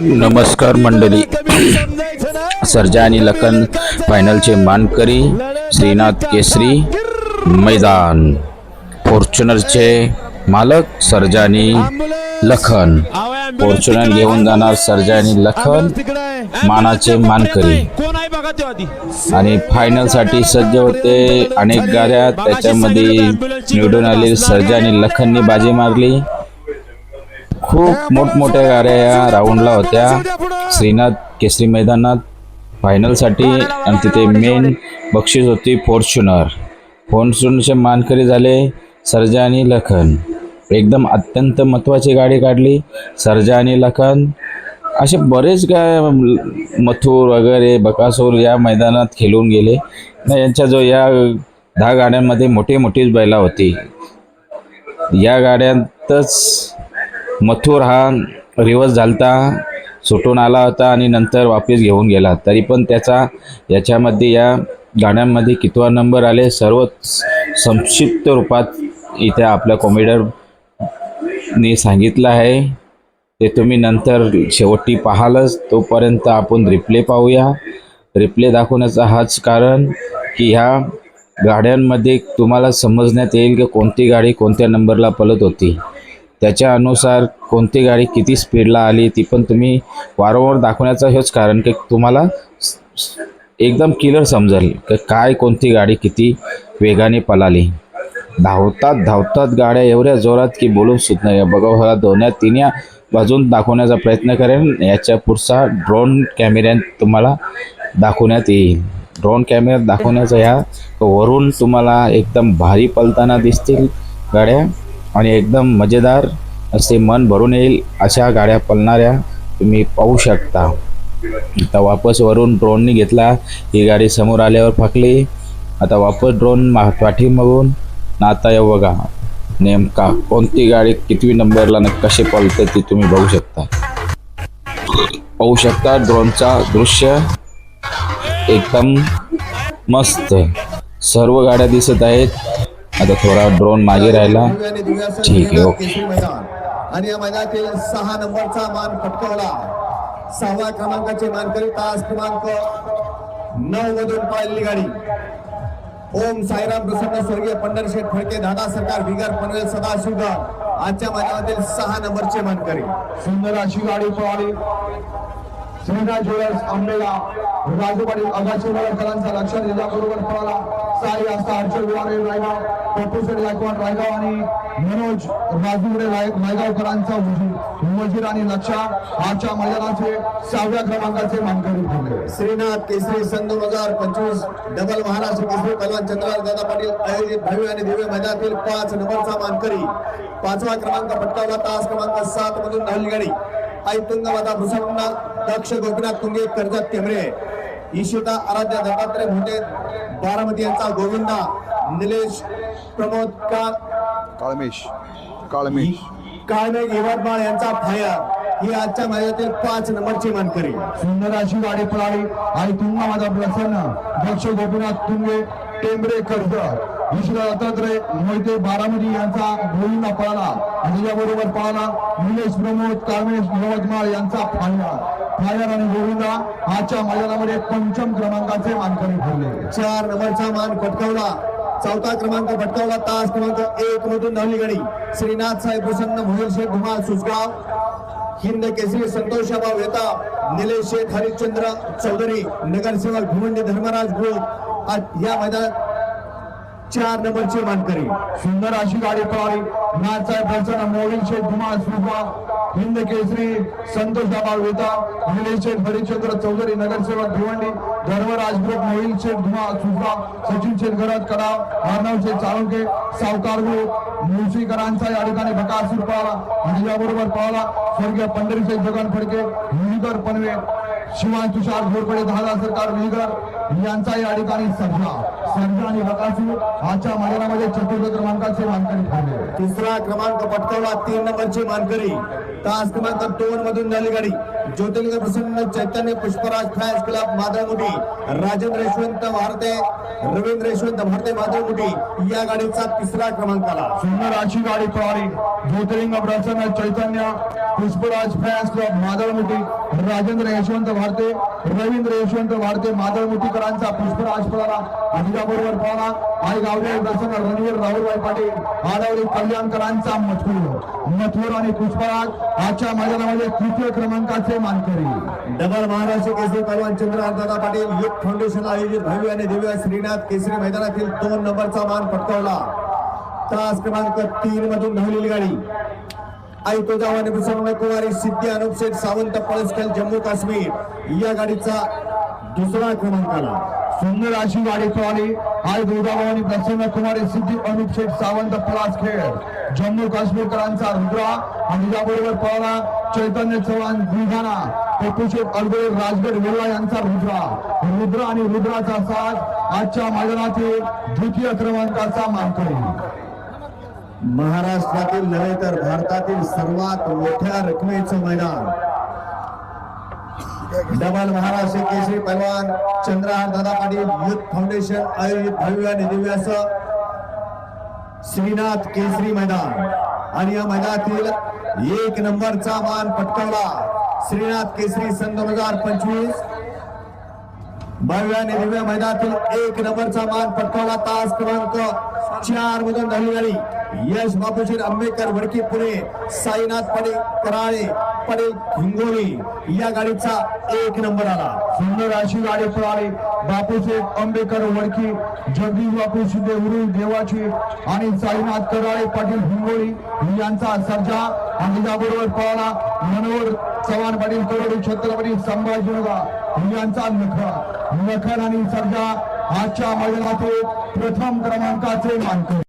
नमस्कार मंडळी. सर्जा आणि लखन फायनलचे मानकरी श्रीनाथ केसरी मैदान. फॉर्च्युनरचे मालक सर्जा आणि लखन. फॉर्च्युनर घेऊन जाणार सर्जा आणि लखन मानाचे मानकरी. आणि फायनलसाठी सज्ज होते अनेक गाड्या. त्याच्यामध्ये निवडून आलेली सर्जा आणि लखननी बाजी मारली. खूप मोठमोठ्या गाड्या या राऊंडला होत्या. श्रीनाथ केसरी मैदानात फायनलसाठी आणि तिथे मेन बक्षीस होती फॉर्च्युनर फॉर्च्युनरचे मानकरी झाले सर्जा आणि लखन. एकदम अत्यंत महत्त्वाची गाडी काढली सर्जा आणि लखन. असे बरेच काय मथुर वगैरे बकासूर या मैदानात खेळून गेले. यांच्या जो या दहा गाड्यांमध्ये मोठी मोठीच बैला होती. या गाड्यांतच मथुर हा रिवर्स झालता सुटून आला होता आणि नंतर वापस घेऊन गेला. तरी पण त्याचा याच्यामध्ये या गाड्यांमध्ये कितवा नंबर आले सर्व संक्षिप्त रूपात इथे आपल्या कॉमेडरने सांगितलं आहे. ते तुम्ही नंतर शेवटी पाहालच. तोपर्यंत आपण रिप्ले पाहूया. रिप्ले दाखवण्याचा हाच कारण की ह्या गाड्यांमध्ये तुम्हाला समजण्यात येईल की कोणती गाडी कोणत्या नंबरला पलत होती. त्याच्या अनुसार कोणती गाडी किती स्पीडला आली ती पण तुम्ही वारंवार दाखवण्याचं हेच कारण की तुम्हाला एकदम क्लिअर समजेल की काय कोणती गाडी किती वेगाने पळाली धावतात धावतात गाड्या एवढ्या जोरात की बोलून सुद्धा नाही. बघा ह्या दोन्या तिन्या बाजून दाखवण्याचा प्रयत्न करेन. याच्या पुढचा ड्रोन कॅमेऱ्यात तुम्हाला दाखवण्यात येईल. ड्रोन कॅमेऱ्यात दाखवण्याचा ह्या वरून तुम्हाला एकदम भारी पलताना दिसतील गाड्या. आणि एकदम मजेदार असे मन भरून येईल अशा गाड्या पलणाऱ्या तुम्ही पाहू शकता. आता वापस वरून ड्रोननी घेतला. ही गाडी समोर आल्यावर फाकली. आता वापस ड्रोन मा पाठीमागून ना आता या बघा. नेमका कोणती गाडी कितवी नंबरला न कसे पळते ती तुम्ही बघू शकता. पाहू शकता ड्रोनचा दृश्य एकदम मस्त. सर्व गाड्या दिसत आहेत. आता थोडा ड्रोन मागे राहिला. ठीक आहे, ओके. आणि या मैदानातील सहा नंबरचा मान पटकावला. सहाव्या क्रमांकाचे मानकरी तास क्रमांक नऊ मधून पाहिलेली गाडी. ओम साईराम प्रसन्न स्वर्गीय पंढरशेठ फडके दादा सरकार बिगर पनवेल सदाशिवगड आजच्या मैदानातील सहा नंबरचे मानकरी. सुंदर अशी गाडी पळाली. श्रीनाथ ज्वेलर्स आंबेला राजू पाटील आगाशी वडकरांचा लक्षात बरोबर पळाला साई असता हर्षल विवारे रायगाव पप्पू शेठ गायकवाड रायगाव आणि मनोज राजूगडे राय- रायगावकरांचा वजीर आणि लक्षा आजच्या मैदानाचे सहाव्या क्रमांकाचे मानकरी ठरले श्रीनाथ केसरी सन दोन हजार पंचवीस डबल महाराष्ट्र केसरी पहलवान चंद्रराज दादा पाटील आयोजित भव्य आणि दिव्य मैदानातील पाच नंबरचा मानकरी पाचवा क्रमांक पटकावला तास क्रमांक सात मधून धावली गाडी ऐतुंग माता प्रसन्न दक्ष गोपीनाथ तुंगे कर्जत टेंबरे ईशिता आराध्या दत्तात्रय भोटे बारामती यांचा गोविंदा निलेश प्रमोद का काळमेश काळमेश काळमेघ यवतमाळ यांचा फायर ही आजच्या मैदानातील पाच नंबरची मानकरी सुंदर अशी गाडी पळाली आणि तुंगा माझा प्रसन्न दक्ष गोपीनाथ तुंगे टेंबरे कर्ज विश्व दत्तात्रय मोहिते बारामती यांचा गोविंदा पळाला. आणि त्याच्याबरोबर पळाला निलेश प्रमोद कामेश यवतमाळ यांचा फायनल फायर आणि गोविंदा आजच्या मैदानामध्ये पंचम क्रमांकाचे मानकरी ठरले. चार नंबरचा मान पटकावला चौथा क्रमांक भटकावला तास क्रमांक एक मधून धावली गाडी. श्रीनाथ साहेब प्रसन्न मोहिल शेख कुमार सुसगाव हिंद केसरी संतोष वेता येता निलेश शेख हरिश्चंद्र चौधरी नगरसेवक भिवंडी धर्मराज ग्रुप या मैदानात चार नंबरची मानकरी सुंदर अशी गाडी पळाली. नाथसाहेब प्रसन्न मोहिल शेठ धुमाळ सुभा हिंद केसरी संतोष दाबाळ वेता निलेश शेठ हरिश्चंद्र चौधरी नगरसेवक भिवंडी धर्मराज ग्रुप मोहिल शेठ धुमाळ सुभा सचिन शेठ गरज कडाव अर्णव शेठ चाळुंके सावकार ग्रुप मुळशीकरांचा या ठिकाणी बकासूर पळाला. आणि याबरोबर पळाला स्वर्गीय पंढरीशेठ जगन फडके मुलीकर पनवे शिवाय तुषार घोरपडे दहा सरकार विहीकर यांचा या ठिकाणी सर्जा संजय आणि बकासूर आजच्या मैदानामध्ये चतुर्थ क्रमांकाचे मानकरी ठरले. तिसरा क्रमांक पटकावला तीन नंबरची मानकरी. तास क्रमांक दोन मधून झाली गाडी. ज्योतिर्लिंग प्रसन्न चैतन्य पुष्पराज फॅन्स क्लब माधवमुठी राजेंद्र यशवंत भारते रवींद्र यशवंत भारते माधवमुठी या गाडीचा तिसरा क्रमांक आला सुंदर अशी गाडी पळाली ज्योतिर्लिंग प्रसन्न चैतन्य पुष्पराज फॅन्स क्लब माधवमुठी राजेंद्र यशवंत भारते रवींद्र यशवंत भारते माधवमुठीकरांचा पुष्पराज पळाला. आणि त्याबरोबर पळाला. आई गावडे दर्शन रणवीर राहुलभाई पाटील आडवली कल्याणकरांचा मथुर मथुर आणि पुष्पराज आजच्या मैदानामध्ये तृतीय क्रमांकाचे मानकरी. डबल महाराष्ट्र केसरी पहलवान चंद्र दादा पाटील युथ फाउंडेशन आयोजित भव्य आणि दिव्य श्रीनाथ केसरी मैदानातील दोन नंबरचा मान पटकावला. तास क्रमांक तीन मधून धावलेली गाडी. आई तुझावाने प्रसन्न कुमारी सिद्धी अनुप शेठ सावंत पळसकल जम्मू काश्मीर या गाडीचा दुसरा क्रमांक आला सुंदर अशी गाडी पळाली आई दुर्गाभवानी प्रसन्न कुमारी सिद्धी अनुप शेठ सावंत पलास खेळ. जम्मू काश्मीरकरांचा रुद्रा आणि त्याबरोबर पळाला चैतन्य चव्हाण बुलढाणा पप्पूशेठ अडगोळे राजगड वेल्ला यांचा रुद्रा. रुद्र आणि रुद्राचा साथ आजच्या मैदानातील द्वितीय क्रमांकाचा मानकरी. महाराष्ट्रातील नव्हे तर भारतातील सर्वात मोठ्या रकमेचं मैदान. डबल महाराष्ट्र केसरी पहलवान चंद्रहार दादा पाटील युथ फाउंडेशन आयोजित भव्य आणि दिव्य असं श्रीनाथ केसरी मैदान. आणि या मैदानातील एक नंबरचा मान पटकावला श्रीनाथ केसरी सन दोन हजार पंचवीस. भव्य आणि दिव्य मैदानातील एक नंबरचा मान पटकावला तास क्रमांक चार मधून धावली गाडी यश बापूजी आंबेडकर वडकी पुणे साईनाथ पडे कराळे पडेल हिंगोली या गाडीचा एक नंबर आला. सुंदर अशी गाडी पळाली. बापूसाहेब आंबेडकर वडकी जगदीश बापू शिंदे उरुळ देवाची आणि साईनाथ कराळे पाटील हिंगोळी यांचा सर्जा आणि त्याबरोबर पळाला. मनोहर चव्हाण पाटील करोडी छत्रपती संभाजीनगर यांचा नखर. नखर आणि सर्जा आजच्या मैदानातील प्रथम क्रमांकाचे मानकर.